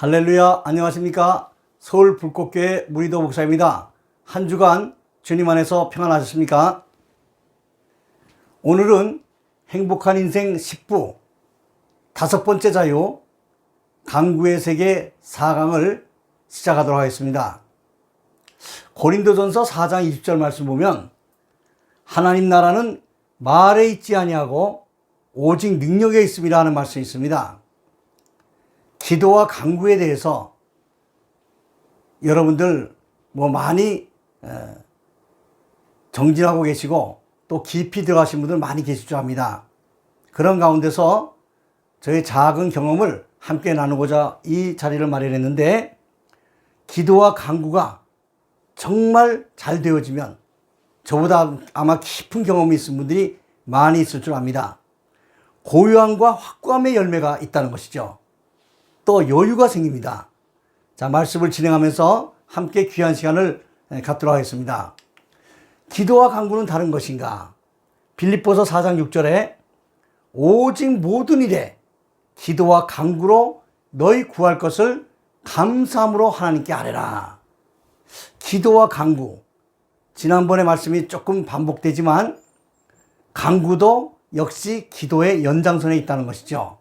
할렐루야, 안녕하십니까? 서울 불꽃교회 무리도 목사입니다. 한 주간 주님 안에서 평안하셨습니까? 오늘은 행복한 인생 10부 다섯 번째 자유 강구의 세계 4강을 시작하도록 하겠습니다. 고린도전서 4장 20절 말씀 보면 하나님 나라는 말에 있지 아니하고 오직 능력에 있음이라 하는 말씀이 있습니다. 기도와 강구에 대해서 여러분들 뭐 많이 에, 정진하고 계시고 또 깊이 들어가신 분들 많이 계실 줄 압니다. 그런 가운데서 저의 작은 경험을 함께 나누고자 이 자리를 마련했는데 기도와 강구가 정말 잘 되어지면 저보다 아마 깊은 경험이 있은 분들이 많이 있을 줄 압니다. 고요함과 확고함의 열매가 있다는 것이죠. 또 여유가 생깁니다. 자, 말씀을 진행하면서 함께 귀한 시간을 갖도록 하겠습니다. 기도와 강구는 다른 것인가? 빌립보서 4장 6절에 오직 모든 일에 기도와 강구로 너희 구할 것을 감사함으로 하나님께 아뢰라. 기도와 강구. 지난번에 말씀이 조금 반복되지만 강구도 역시 기도의 연장선에 있다는 것이죠.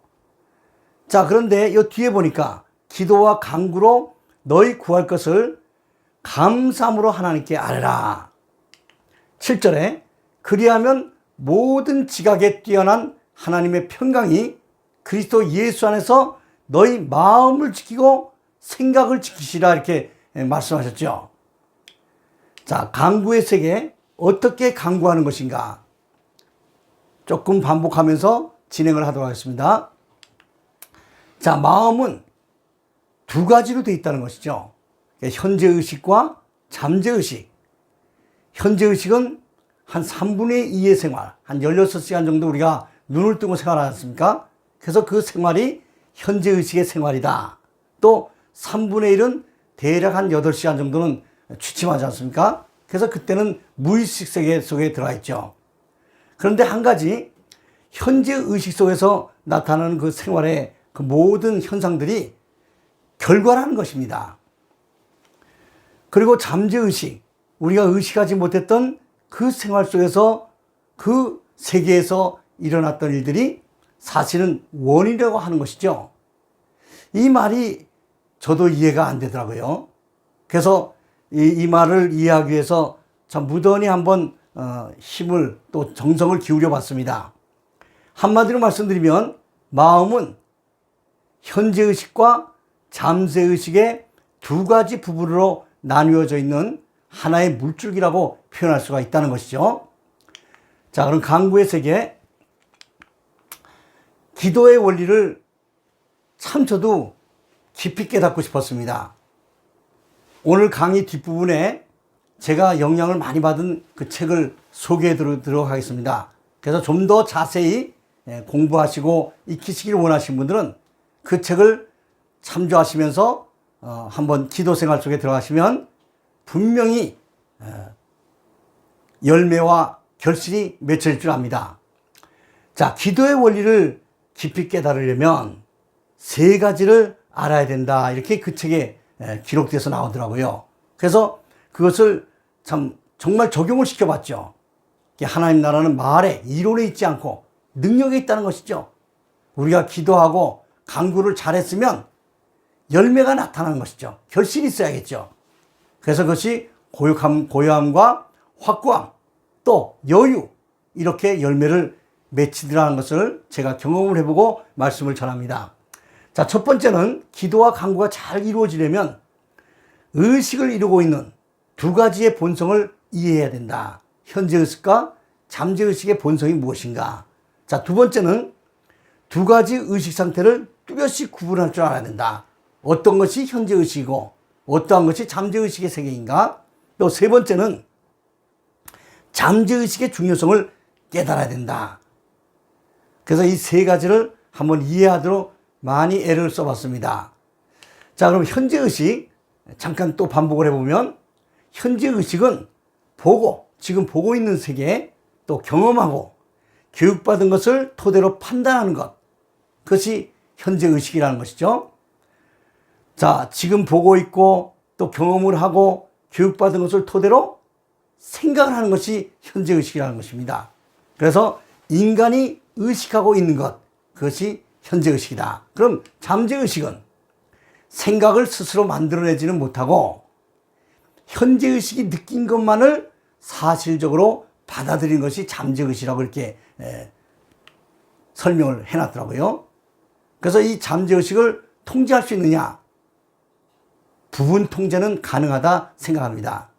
자, 그런데 이 뒤에 보니까 기도와 강구로 너희 구할 것을 감사함으로 하나님께 아뢰라. 7절에 그리하면 모든 지각에 뛰어난 하나님의 평강이 그리스도 예수 안에서 너희 마음을 지키고 생각을 지키시라 이렇게 말씀하셨죠. 자, 강구의 세계 어떻게 강구하는 것인가? 조금 반복하면서 진행을 하도록 하겠습니다. 자, 마음은 두 가지로 되어 있다는 것이죠. 현재 의식과 잠재 의식. 현재 의식은 한 3분의 2의 생활, 한 16시간 정도 우리가 눈을 뜨고 생활하지 않습니까? 그래서 그 생활이 현재 의식의 생활이다. 또 3분의 1은 대략 한 8시간 정도는 취침하지 않습니까? 그래서 그때는 무의식 세계 속에 들어가 있죠. 그런데 한 가지, 현재 의식 속에서 나타나는 그 생활의 그 모든 현상들이 결과라는 것입니다. 그리고 잠재의식, 우리가 의식하지 못했던 그 생활 속에서 그 세계에서 일어났던 일들이 사실은 원인이라고 하는 것이죠. 이 말이 저도 이해가 안 되더라고요. 그래서 이, 이 말을 이해하기 위해서 참 무던히 한번 어, 힘을 또 정성을 기울여 봤습니다. 한마디로 말씀드리면 마음은 현재 의식과 잠재 의식의 두 가지 부분으로 나뉘어져 있는 하나의 물줄기라고 표현할 수가 있다는 것이죠. 자, 그럼 강구의 세계 기도의 원리를 참 저도 깊이 깨닫고 싶었습니다. 오늘 강의 뒷부분에 제가 영향을 많이 받은 그 책을 소개해 드리도록 하겠습니다. 그래서 좀 더 자세히 예, 공부하시고 익히시길 원하시는 분들은 그 책을 참조하시면서 어, 한번 기도 생활 속에 들어가시면 분명히 어, 열매와 결실이 맺혀질 줄 압니다. 자, 기도의 원리를 깊이 깨달으려면 세 가지를 알아야 된다. 이렇게 그 책에 에, 기록돼서 나오더라고요. 그래서 그것을 참 정말 적용을 시켜봤죠. 하나님 나라는 말에 이론에 있지 않고 능력에 있다는 것이죠. 우리가 기도하고 강구를 잘했으면 열매가 나타나는 것이죠. 결실이 있어야겠죠. 그래서 그것이 고요함, 고요함과 확고함, 또 여유, 이렇게 열매를 맺히더라는 것을 제가 경험을 해보고 말씀을 전합니다. 자, 첫 번째는 기도와 강구가 잘 이루어지려면 의식을 이루고 있는 두 가지의 본성을 이해해야 된다. 현재 의식과 잠재 의식의 본성이 무엇인가? 자, 두 번째는 두 가지 의식 상태를 뚜렷이 구분할 줄 알아야 된다. 어떤 것이 현재 의식이고 어떠한 것이 잠재 의식의 세계인가? 또 세 번째는 잠재 의식의 중요성을 깨달아야 된다. 그래서 이 세 가지를 한번 이해하도록 많이 애를 써봤습니다. 자, 그럼 현재 의식 잠깐 또 반복을 해보면 현재 의식은 보고 지금 보고 있는 세계 또 경험하고 교육받은 것을 토대로 판단하는 것. 그것이 현재 의식이라는 것이죠. 자, 지금 보고 있고 또 경험을 하고 교육받은 것을 토대로 생각을 하는 것이 현재 의식이라는 것입니다. 그래서 인간이 의식하고 있는 것, 그것이 현재 의식이다. 그럼 잠재 의식은 생각을 스스로 만들어내지는 못하고 현재 의식이 느낀 것만을 사실적으로 받아들이는 것이 잠재 의식이라고 이렇게 에, 설명을 해놨더라고요. 그래서 이 잠재 의식을 통제할 수 있느냐? 부분 통제는 가능하다 생각합니다.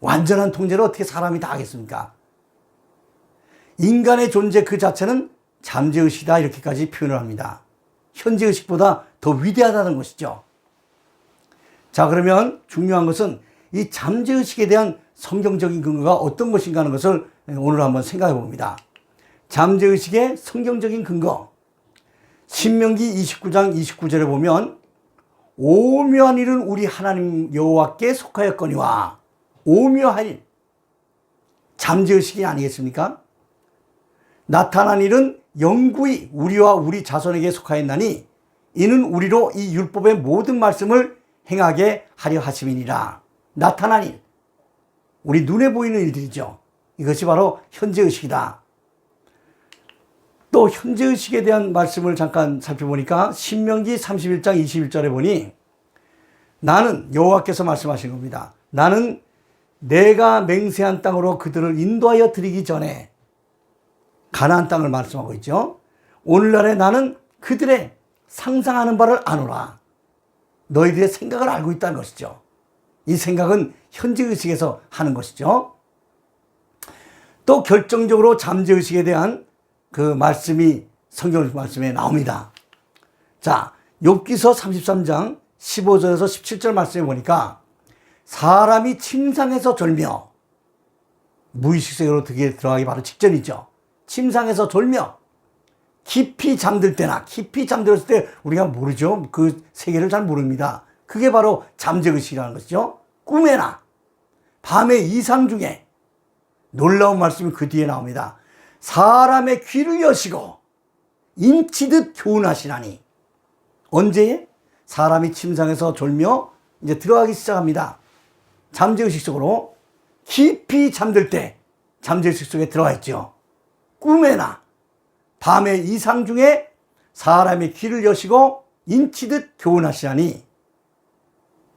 완전한 통제를 어떻게 사람이 다 하겠습니까? 인간의 존재 그 자체는 잠재의식이다 이렇게까지 표현을 합니다. 현재의식보다 더 위대하다는 것이죠. 자 그러면 중요한 것은 이 잠재의식에 대한 성경적인 근거가 어떤 것인가 하는 것을 오늘 한번 생각해 봅니다. 잠재의식의 성경적인 근거. 신명기 29장 29절에 보면 오묘한 일은 우리 하나님 여호와께 속하였거니와 오묘한 일 잠재의식이 아니겠습니까? 나타난 일은 영구히 우리와 우리 자손에게 속하였나니 이는 우리로 이 율법의 모든 말씀을 행하게 하려 하심이니라. 나타난 일. 우리 눈에 보이는 일들이죠. 이것이 바로 현재의식이다. 또 현재의식에 대한 말씀을 잠깐 살펴보니까 신명기 31장 21절에 보니 나는 여호와께서 말씀하신 겁니다. 나는 내가 맹세한 땅으로 그들을 인도하여 드리기 전에 가나안 땅을 말씀하고 있죠. 오늘날에 나는 그들의 상상하는 바를 아노라. 너희들의 생각을 알고 있다는 것이죠. 이 생각은 현재의식에서 하는 것이죠. 또 결정적으로 잠재의식에 대한 그 말씀이 성경 말씀에 나옵니다. 자, 욥기서 33장 15절에서 17절 말씀에 보니까 사람이 침상에서 졸며 무의식 세계로 들어가기 바로 직전이죠. 침상에서 졸며 깊이 잠들 때나 깊이 잠들었을 때 우리가 모르죠. 그 세계를 잘 모릅니다. 그게 바로 잠재의식이라는 것이죠. 꿈에나 밤의 이상 중에 놀라운 말씀이 그 뒤에 나옵니다. 사람의 귀를 여시고 인치듯 교훈하시나니 언제 사람이 침상에서 졸며 이제 들어가기 시작합니다. 잠재의식 속으로 깊이 잠들 때 잠재의식 속에 들어가 있죠. 꿈에나 밤의 이상 중에 사람의 귀를 여시고 인치듯 교훈하시나니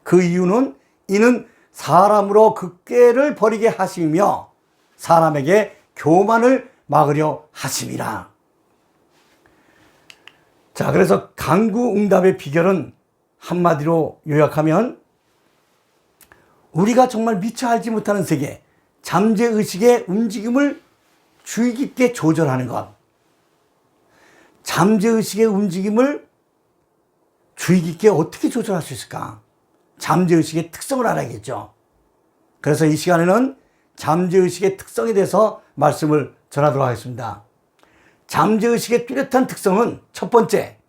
그 이유는 이는 사람으로 그 꾀를 버리게 하시며 사람에게 교만을 막으려 하심이라. 자, 그래서 강구 응답의 비결은 한마디로 요약하면 우리가 정말 미처 알지 못하는 세계, 잠재의식의 움직임을 주의 깊게 조절하는 것. 잠재의식의 움직임을 주의 깊게 어떻게 조절할 수 있을까? 잠재의식의 특성을 알아야겠죠. 그래서 이 시간에는 잠재의식의 특성에 대해서 말씀을 전하도록 하겠습니다. 잠재의식의 뚜렷한 특성은 첫 번째,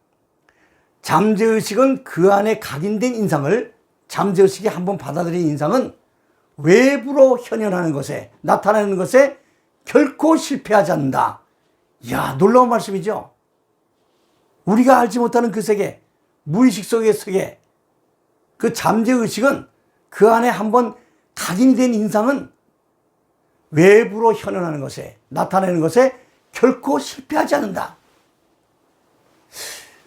잠재의식은 그 안에 각인된 인상을 잠재의식이 한번 받아들인 인상은 외부로 현현하는 것에 나타나는 것에 결코 실패하지 않는다. 이야 놀라운 말씀이죠. 우리가 알지 못하는 그 세계, 무의식 속의 세계, 그 잠재의식은 그 안에 한번 각인이 된 인상은 외부로 현현하는 것에 나타내는 것에 결코 실패하지 않는다.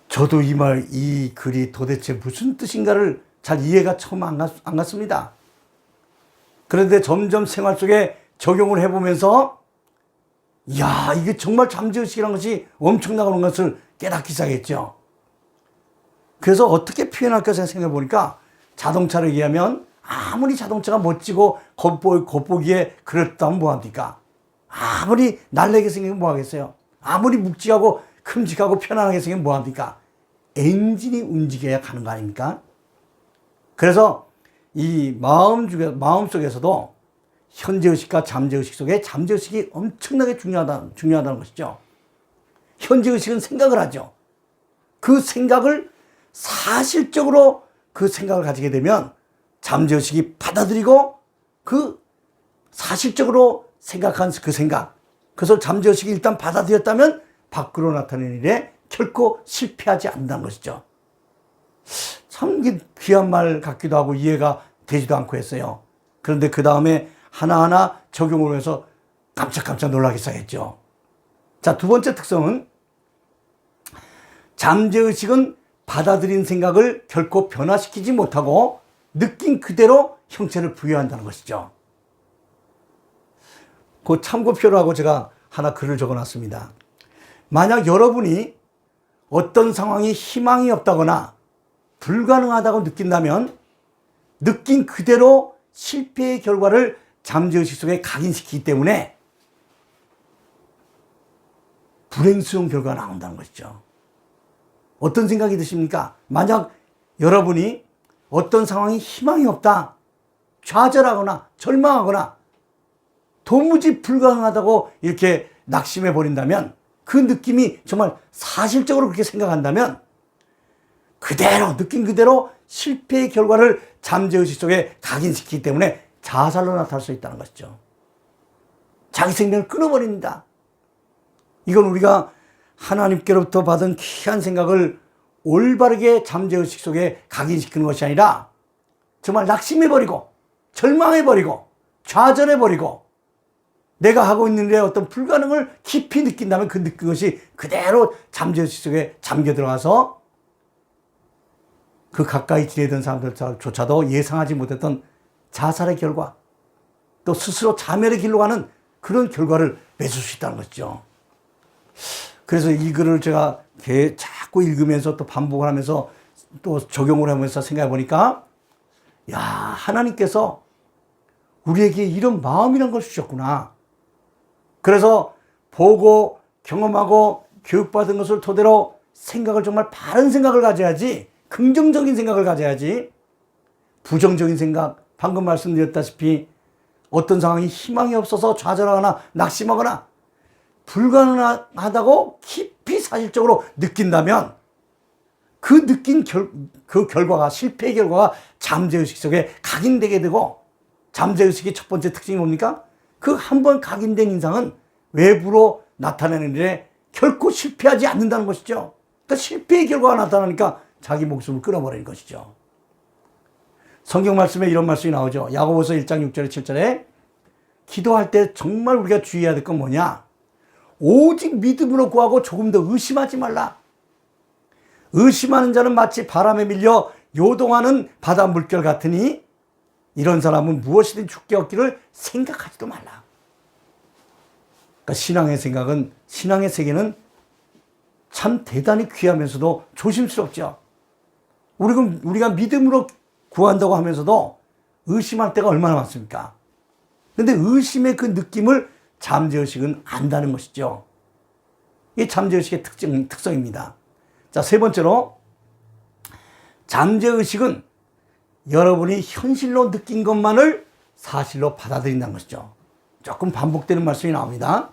저도 이 말, 이 글이 도대체 무슨 뜻인가를 잘 이해가 처음 안, 갔, 안 갔습니다. 그런데 점점 생활 속에 적용을 해보면서, 야 이게 정말 잠재의식이라는 것이 엄청나는 것을 깨닫기 시작했죠. 그래서 어떻게 표현할까 생각해 보니까 자동차를 얘기하면 아무리 자동차가 멋지고 겉보, 겉보기에 그렇다면 뭐합니까? 아무리 날래게 생기면 뭐하겠어요? 아무리 묵직하고 큼직하고 편안하게 생기면 뭐합니까? 엔진이 움직여야 가는 거 아닙니까? 그래서 이 마음 중에, 마음 속에서도 현재의식과 잠재의식 속에 잠재의식이 엄청나게 중요하다, 중요하다는 것이죠. 현재의식은 생각을 하죠. 그 생각을 사실적으로 그 생각을 가지게 되면 잠재의식이 받아들이고 그 사실적으로 생각한 그 생각, 그것을 잠재의식이 일단 받아들였다면 밖으로 나타내는 일에 결코 실패하지 않는다는 것이죠. 참 귀한 말 같기도 하고 이해가 되지도 않고 했어요. 그런데 그 다음에 하나하나 적용을 해서 깜짝깜짝 놀라기 시작했죠. 자, 두 번째 특성은 잠재의식은 받아들인 생각을 결코 변화시키지 못하고 느낀 그대로 형체를 부여한다는 것이죠. 그 참고표라고 제가 하나 글을 적어 놨습니다. 만약 여러분이 어떤 상황이 희망이 없다거나 불가능하다고 느낀다면 느낀 그대로 실패의 결과를 잠재의식 속에 각인시키기 때문에 불행스러운 결과가 나온다는 것이죠. 어떤 생각이 드십니까? 만약 여러분이 어떤 상황이 희망이 없다, 좌절하거나 절망하거나 도무지 불가능하다고 이렇게 낙심해 버린다면 그 느낌이 정말 사실적으로 그렇게 생각한다면 그대로 느낀 그대로 실패의 결과를 잠재의식 속에 각인시키기 때문에 자살로 나타날 수 있다는 것이죠. 자기 생명을 끊어버립니다. 이건 우리가 하나님께로부터 받은 귀한 생각을 올바르게 잠재의식 속에 각인시키는 것이 아니라 정말 낙심해버리고 절망해버리고 좌절해버리고 내가 하고 있는 일에 어떤 불가능을 깊이 느낀다면 그 느낀 것이 그대로 잠재의식 속에 잠겨 들어가서 그 가까이 지내던 사람들조차도 예상하지 못했던 자살의 결과 또 스스로 자멸의 길로 가는 그런 결과를 맺을 수 있다는 것이죠. 그래서 이 글을 제가 자꾸 읽으면서 또 반복을 하면서 또 적용을 하면서 생각해 보니까 야, 하나님께서 우리에게 이런 마음이란 걸 주셨구나. 그래서 보고 경험하고 교육받은 것을 토대로 생각을 정말 바른 생각을 가져야지 긍정적인 생각을 가져야지 부정적인 생각 방금 말씀드렸다시피 어떤 상황이 희망이 없어서 좌절하거나 낙심하거나 불가능하다고 깊이 사실적으로 느낀다면 그 느낀 결, 그 결과가 실패의 결과가 잠재의식 속에 각인되게 되고 잠재의식의 첫 번째 특징이 뭡니까? 그 한 번 각인된 인상은 외부로 나타내는 일에 결코 실패하지 않는다는 것이죠. 그러니까 실패의 결과가 나타나니까 자기 목숨을 끊어버리는 것이죠. 성경 말씀에 이런 말씀이 나오죠. 야고보서 1장 6절에 7절에 기도할 때 정말 우리가 주의해야 될 건 뭐냐? 오직 믿음으로 구하고 조금 더 의심하지 말라. 의심하는 자는 마치 바람에 밀려 요동하는 바다 물결 같으니 이런 사람은 무엇이든 죽게 얻기를 생각하지도 말라. 그러니까 신앙의 생각은 신앙의 세계는 참 대단히 귀하면서도 조심스럽죠. 우리가 믿음으로 구한다고 하면서도 의심할 때가 얼마나 많습니까? 근데 의심의 그 느낌을 잠재의식은 안다는 것이죠. 이 잠재의식의 특징, 특성입니다. 자, 세 번째로, 잠재의식은 여러분이 현실로 느낀 것만을 사실로 받아들인다는 것이죠. 조금 반복되는 말씀이 나옵니다.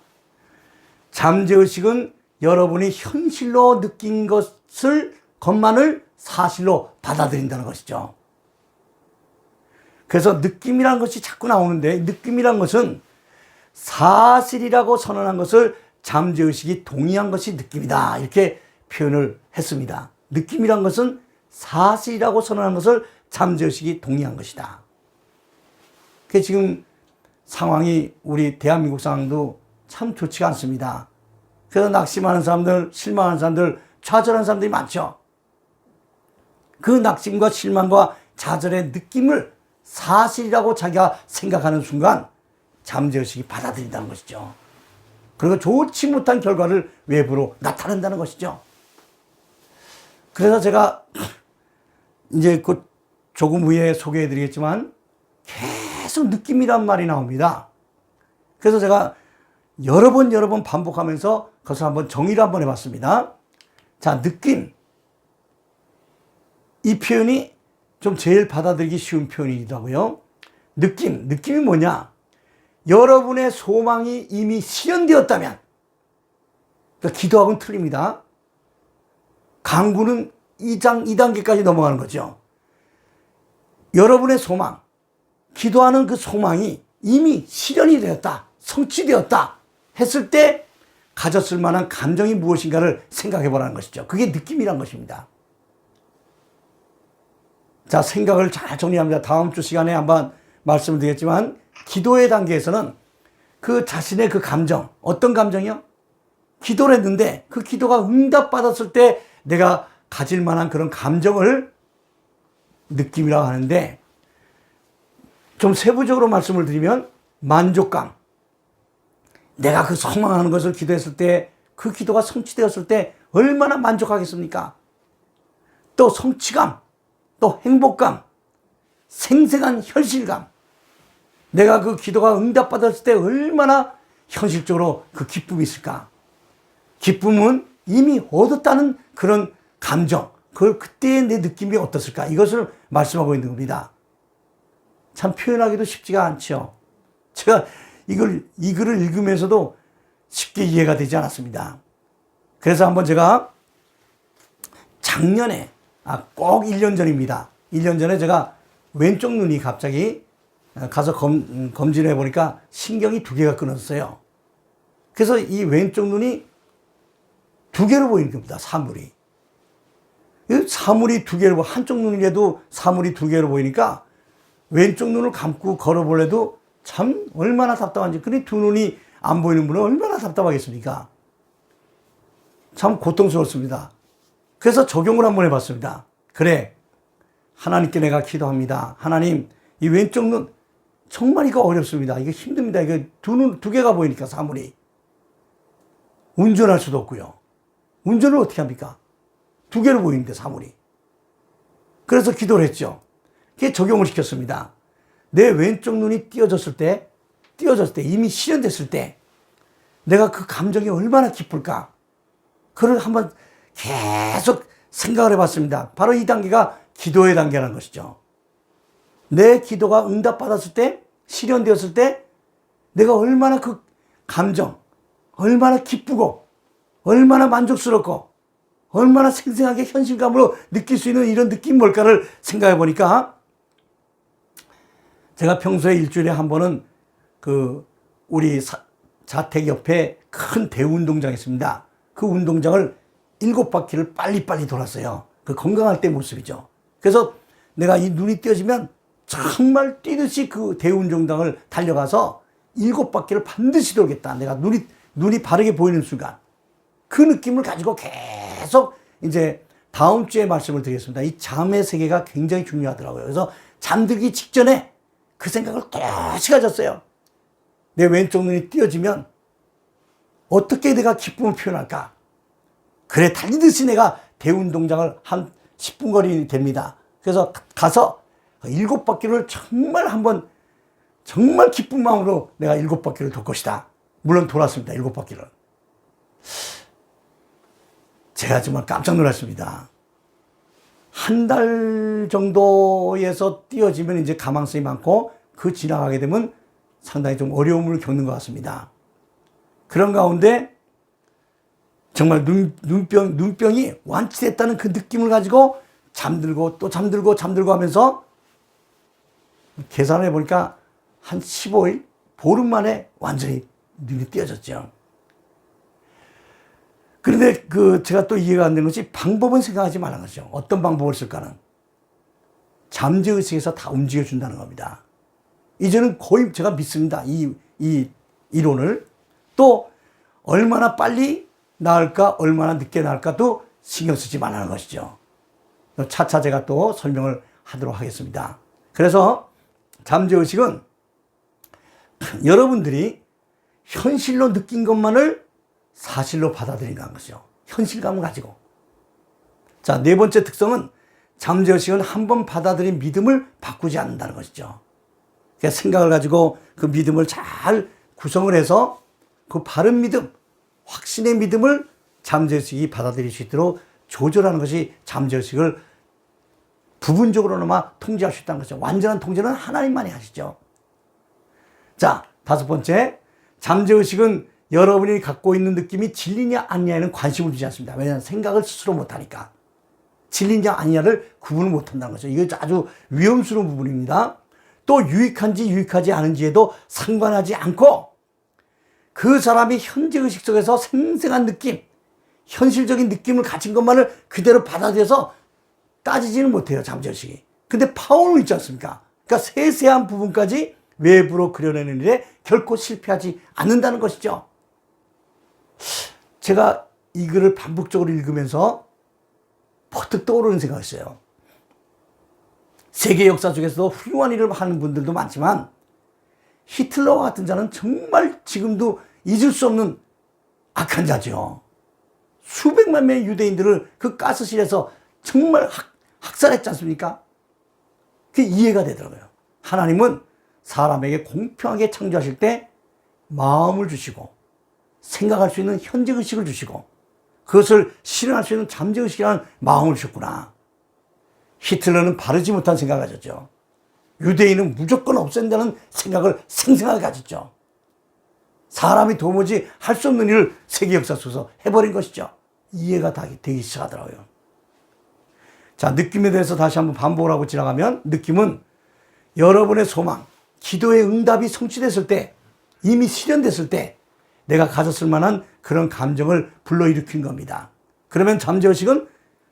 잠재의식은 여러분이 현실로 느낀 것을, 것만을 사실로 받아들인다는 것이죠. 그래서 느낌이란 것이 자꾸 나오는데, 느낌이란 것은 사실이라고 선언한 것을 잠재의식이 동의한 것이 느낌이다. 이렇게 표현을 했습니다. 느낌이란 것은 사실이라고 선언한 것을 잠재의식이 동의한 것이다. 그 지금 상황이 우리 대한민국 상황도 참 좋지가 않습니다. 그래서 낙심하는 사람들, 실망하는 사람들, 좌절하는 사람들이 많죠. 그 낙심과 실망과 좌절의 느낌을 사실이라고 자기가 생각하는 순간 잠재의식이 받아들인다는 것이죠. 그리고 좋지 못한 결과를 외부로 나타낸다는 것이죠. 그래서 제가 이제 그 조금 후에 소개해 드리겠지만 계속 느낌이란 말이 나옵니다. 그래서 제가 여러 번 여러 번 반복하면서 그것을 한번 정의를 한번 해봤습니다. 자, 느낌. 이 표현이 좀 제일 받아들이기 쉬운 표현이더라고요. 느낌. 느낌이 뭐냐? 여러분의 소망이 이미 실현되었다면, 그러니까 기도하고는 틀립니다. 강구는 2장, 2단계까지 넘어가는 거죠. 여러분의 소망, 기도하는 그 소망이 이미 실현이 되었다, 성취되었다 했을 때 가졌을 만한 감정이 무엇인가를 생각해 보라는 것이죠. 그게 느낌이란 것입니다. 자, 생각을 잘 정리합니다. 다음 주 시간에 한번 말씀을 드리겠지만, 기도의 단계에서는 그 자신의 그 감정, 어떤 감정이요? 기도를 했는데 그 기도가 응답받았을 때 내가 가질 만한 그런 감정을 느낌이라고 하는데 좀 세부적으로 말씀을 드리면 만족감. 내가 그 소망하는 것을 기도했을 때 그 기도가 성취되었을 때 얼마나 만족하겠습니까? 또 성취감, 또 행복감, 생생한 현실감. 내가 그 기도가 응답받았을 때 얼마나 현실적으로 그 기쁨이 있을까? 기쁨은 이미 얻었다는 그런 감정, 그걸 그때의 내 느낌이 어떻을까? 이것을 말씀하고 있는 겁니다. 참 표현하기도 쉽지가 않죠. 제가 이걸, 이 글을 읽으면서도 쉽게 이해가 되지 않았습니다. 그래서 한번 제가 작년에, 아, 꼭 1년 전입니다. 1년 전에 제가 왼쪽 눈이 갑자기 가서 검, 음, 검진해 보니까 신경이 두 개가 끊어졌어요. 그래서 이 왼쪽 눈이 두 개로 보이는 겁니다. 사물이. 이 사물이 두 개로, 보- 한쪽 눈이라도 사물이 두 개로 보이니까 왼쪽 눈을 감고 걸어볼래도 참 얼마나 답답한지. 근데 두 눈이 안 보이는 분은 얼마나 답답하겠습니까? 참 고통스럽습니다. 그래서 적용을 한번 해봤습니다. 그래. 하나님께 내가 기도합니다. 하나님, 이 왼쪽 눈, 정말 이거 어렵습니다. 이거 힘듭니다. 이거 두 눈, 두 개가 보이니까 사물이. 운전할 수도 없고요. 운전을 어떻게 합니까? 두 개로 보이는데 사물이. 그래서 기도를 했죠. 그게 적용을 시켰습니다. 내 왼쪽 눈이 띄어졌을 때, 띄어졌을 때, 이미 실현됐을 때, 내가 그 감정이 얼마나 기쁠까? 그걸 한번 계속 생각을 해봤습니다. 바로 이 단계가 기도의 단계라는 것이죠. 내 기도가 응답받았을 때, 실현되었을 때, 내가 얼마나 그 감정, 얼마나 기쁘고, 얼마나 만족스럽고, 얼마나 생생하게 현실감으로 느낄 수 있는 이런 느낌 뭘까를 생각해 보니까, 제가 평소에 일주일에 한 번은 그, 우리 사- 자택 옆에 큰 대운동장이 있습니다. 그 운동장을 일곱 바퀴를 빨리빨리 돌았어요. 그 건강할 때 모습이죠. 그래서 내가 이 눈이 띄어지면 정말 뛰듯이 그 대운동장을 달려가서 일곱 바퀴를 반드시 돌겠다. 내가 눈이, 눈이 바르게 보이는 순간. 그 느낌을 가지고 계속 이제 다음 주에 말씀을 드리겠습니다. 이 잠의 세계가 굉장히 중요하더라고요. 그래서 잠들기 직전에 그 생각을 또다시 가졌어요. 내 왼쪽 눈이 띄어지면 어떻게 내가 기쁨을 표현할까? 그래, 달리듯이 내가 대운동장을 한 10분 거리 됩니다. 그래서 가서 일곱 바퀴를 정말 한번 정말 기쁜 마음으로 내가 일곱 바퀴를 돌 것이다. 물론 돌았습니다. 일곱 바퀴를. 제가 정말 깜짝 놀랐습니다. 한 달 정도에서 띄어지면 이제 가망성이 많고 그 지나가게 되면 상당히 좀 어려움을 겪는 것 같습니다. 그런 가운데 정말 눈, 눈병, 눈병이 완치됐다는 그 느낌을 가지고 잠들고 또 잠들고 잠들고 하면서 계산해 보니까 한 15일, 보름 만에 완전히 눈이 띄어졌죠. 그런데 그 제가 또 이해가 안 되는 것이 방법은 생각하지 말라는 거죠. 어떤 방법을 쓸까는. 잠재의식에서 다 움직여 준다는 겁니다. 이제는 거의 제가 믿습니다. 이, 이 이론을. 또 얼마나 빨리 나을까, 얼마나 늦게 나을까도 신경 쓰지 말라는 것이죠. 차차 제가 또 설명을 하도록 하겠습니다. 그래서 잠재의식은 여러분들이 현실로 느낀 것만을 사실로 받아들인다는 것이죠. 현실감을 가지고. 자, 네 번째 특성은 잠재의식은 한 번 받아들인 믿음을 바꾸지 않는다는 것이죠. 그러니까 생각을 가지고 그 믿음을 잘 구성을 해서 그 바른 믿음, 확신의 믿음을 잠재의식이 받아들일 수 있도록 조절하는 것이 잠재의식을 부분적으로나마 통제할 수 있다는 것이죠. 완전한 통제는 하나님만이 하시죠. 자, 다섯 번째. 잠재의식은 여러분이 갖고 있는 느낌이 진리냐 아니냐에는 관심을 두지 않습니다. 왜냐하면 생각을 스스로 못하니까. 진리냐 아니냐를 구분을 못한다는 거죠. 이거 아주 위험스러운 부분입니다. 또 유익한지 유익하지 않은지에도 상관하지 않고 그 사람이 현재의식 속에서 생생한 느낌, 현실적인 느낌을 가진 것만을 그대로 받아들여서 따지지는 못해요, 잠재의식이. 근데 파워는 있지 않습니까? 그러니까 세세한 부분까지 외부로 그려내는 일에 결코 실패하지 않는다는 것이죠. 제가 이 글을 반복적으로 읽으면서 퍼뜩 떠오르는 생각이 있어요. 세계 역사 중에서도 훌륭한 일을 하는 분들도 많지만 히틀러와 같은 자는 정말 지금도 잊을 수 없는 악한 자죠. 수백만 명의 유대인들을 그 가스실에서 정말 학, 학살했지 않습니까? 그게 이해가 되더라고요. 하나님은 사람에게 공평하게 창조하실 때 마음을 주시고 생각할 수 있는 현재 의식을 주시고 그것을 실현할 수 있는 잠재 의식이라는 마음을 주셨구나. 히틀러는 바르지 못한 생각을 가졌죠. 유대인은 무조건 없앤다는 생각을 생생하게 가졌죠. 사람이 도무지 할 수 없는 일을 세계 역사 속에서 해버린 것이죠. 이해가 되기 시작하더라고요. 자, 느낌에 대해서 다시 한번 반복을 하고 지나가면 느낌은 여러분의 소망, 기도의 응답이 성취됐을 때, 이미 실현됐을 때 내가 가졌을 만한 그런 감정을 불러일으킨 겁니다. 그러면 잠재의식은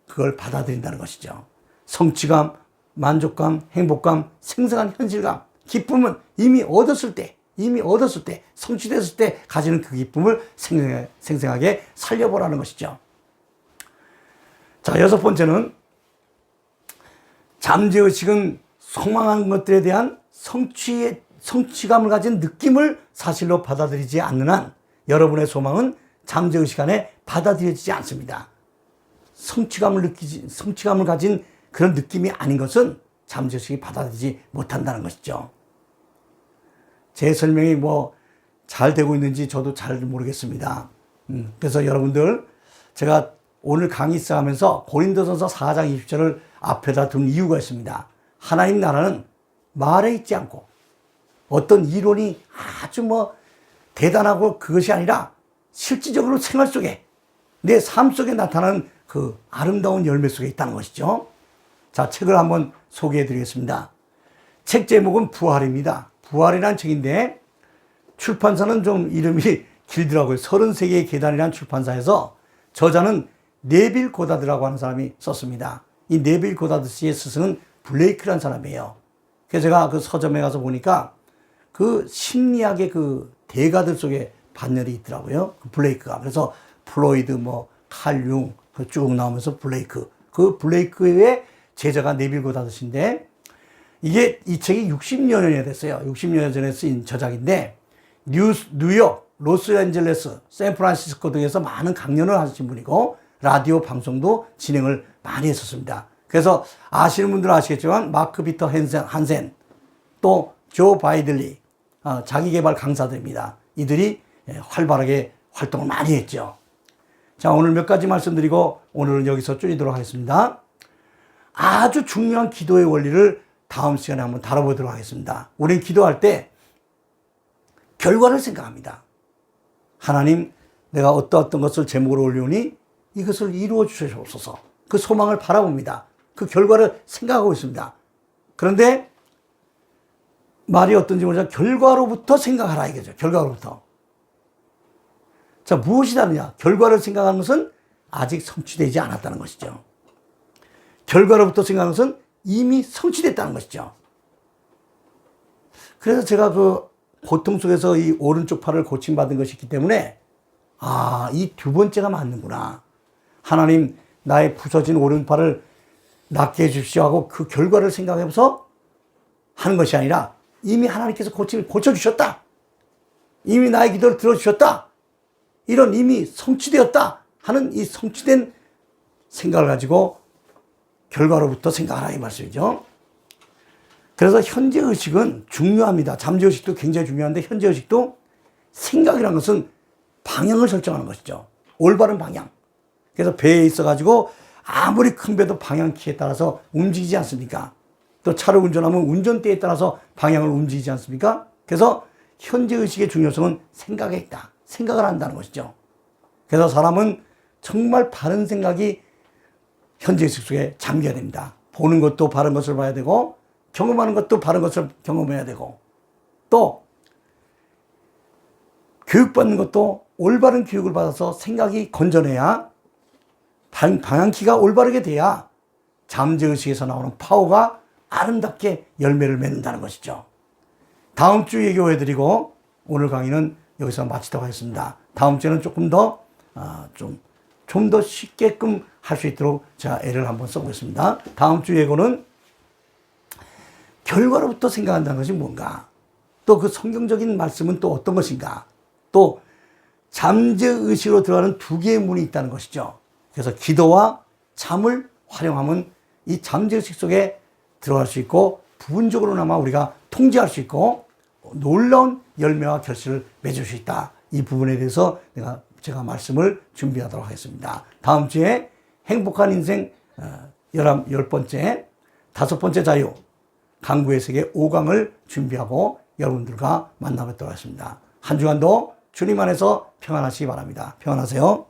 그걸 받아들인다는 것이죠. 성취감, 만족감, 행복감, 생생한 현실감, 기쁨은 이미 얻었을 때, 이미 얻었을 때, 성취됐을 때 가지는 그 기쁨을 생생하게 살려보라는 것이죠. 자, 여섯 번째는 잠재의식은 소망한 것들에 대한 성취의, 성취감을 가진 느낌을 사실로 받아들이지 않는 한 여러분의 소망은 잠재의식 안에 받아들여지지 않습니다. 성취감을 느끼지, 성취감을 가진 그런 느낌이 아닌 것은 잠재의식이 받아들이지 못한다는 것이죠. 제 설명이 뭐 잘 되고 있는지 저도 잘 모르겠습니다. 음, 그래서 여러분들 제가 오늘 강의 시작하면서 고린도전서 4장 20절을 앞에다 둔 이유가 있습니다. 하나님 나라는 말에 있지 않고 어떤 이론이 아주 뭐 대단하고 그것이 아니라 실질적으로 생활 속에 내 삶 속에 나타나는 그 아름다운 열매 속에 있다는 것이죠. 자, 책을 한번 소개해 드리겠습니다. 책 제목은 부활입니다. 부활이라는 책인데 출판사는 좀 이름이 길더라고요. 33개의 계단이라는 출판사에서 저자는 네빌 고다드라고 하는 사람이 썼습니다. 이 네빌 고다드 씨의 스승은 블레이크라는 사람이에요. 그래서 제가 그 서점에 가서 보니까 그 심리학의 그 대가들 속에 반열이 있더라고요. 그 블레이크가. 그래서 플로이드, 뭐, 칼융, 그 쭉 나오면서 블레이크. 그 블레이크의 제자가 네빌 고다드신데 이게 이 책이 60여 년이 됐어요. 60년 전에 쓰인 저작인데 뉴, 뉴욕, 로스앤젤레스, 샌프란시스코 등에서 많은 강연을 하신 분이고 라디오 방송도 진행을 많이 했었습니다. 그래서 아시는 분들은 아시겠지만 마크 비터 한센, 한센 또 조 바이들리 어, 자기개발 강사들입니다. 이들이 예, 활발하게 활동을 많이 했죠. 자 오늘 몇 가지 말씀드리고 오늘은 여기서 줄이도록 하겠습니다. 아주 중요한 기도의 원리를 다음 시간에 한번 다뤄보도록 하겠습니다. 우리는 기도할 때 결과를 생각합니다. 하나님, 내가 어떠 어떤 것을 제목으로 올리오니 이것을 이루어 주시옵소서. 그 소망을 바라봅니다. 그 결과를 생각하고 있습니다. 그런데 말이 어떤지 모르지만 결과로부터 생각하라 이거죠. 결과로부터. 자, 무엇이 다르냐? 결과를 생각하는 것은 아직 성취되지 않았다는 것이죠. 결과로부터 생각하는 것은 이미 성취됐다는 것이죠. 그래서 제가 그 고통 속에서 이 오른쪽 팔을 고침받은 것이 있기 때문에 아, 이 두 번째가 맞는구나. 하나님, 나의 부서진 오른팔을 낫게 해주십시오 하고 그 결과를 생각해서 하는 것이 아니라 이미 하나님께서 고침, 고쳐주셨다. 이미 나의 기도를 들어주셨다. 이런 이미 성취되었다 하는 이 성취된 생각을 가지고 결과로부터 생각하라 이 말씀이죠. 그래서 현재 의식은 중요합니다. 잠재 의식도 굉장히 중요한데 현재 의식도 생각이라는 것은 방향을 설정하는 것이죠. 올바른 방향. 그래서 배에 있어가지고 아무리 큰 배도 방향키에 따라서 움직이지 않습니까? 또 차를 운전하면 운전대에 따라서 방향을 움직이지 않습니까? 그래서 현재 의식의 중요성은 생각에 있다. 생각을 한다는 것이죠. 그래서 사람은 정말 바른 생각이 현재 의식 속에 잠겨야 됩니다. 보는 것도 바른 것을 봐야 되고 경험하는 것도 바른 것을 경험해야 되고 또 교육받는 것도 올바른 교육을 받아서 생각이 건전해야 방향키가 올바르게 돼야 잠재의식에서 나오는 파워가 아름답게 열매를 맺는다는 것이죠. 다음 주 예고해드리고 오늘 강의는 여기서 마치도록 하겠습니다. 다음 주에는 조금 더, 아, 좀, 좀 더 쉽게끔 할 수 있도록 제가 애를 한번 써보겠습니다. 다음 주 예고는 결과로부터 생각한다는 것이 뭔가? 또 그 성경적인 말씀은 또 어떤 것인가? 또 잠재의식으로 들어가는 두 개의 문이 있다는 것이죠. 그래서 기도와 잠을 활용하면 이 잠재의식 속에 들어갈 수 있고 부분적으로나마 우리가 통제할 수 있고 놀라운 열매와 결실을 맺을 수 있다. 이 부분에 대해서 내가 제가 말씀을 준비하도록 하겠습니다. 다음 주에 행복한 인생 어, 열한 열 번째 다섯 번째 자유 강구의 세계 5강을 준비하고 여러분들과 만나뵙도록 하겠습니다. 한 주간도 주님 안에서 평안하시기 바랍니다. 평안하세요.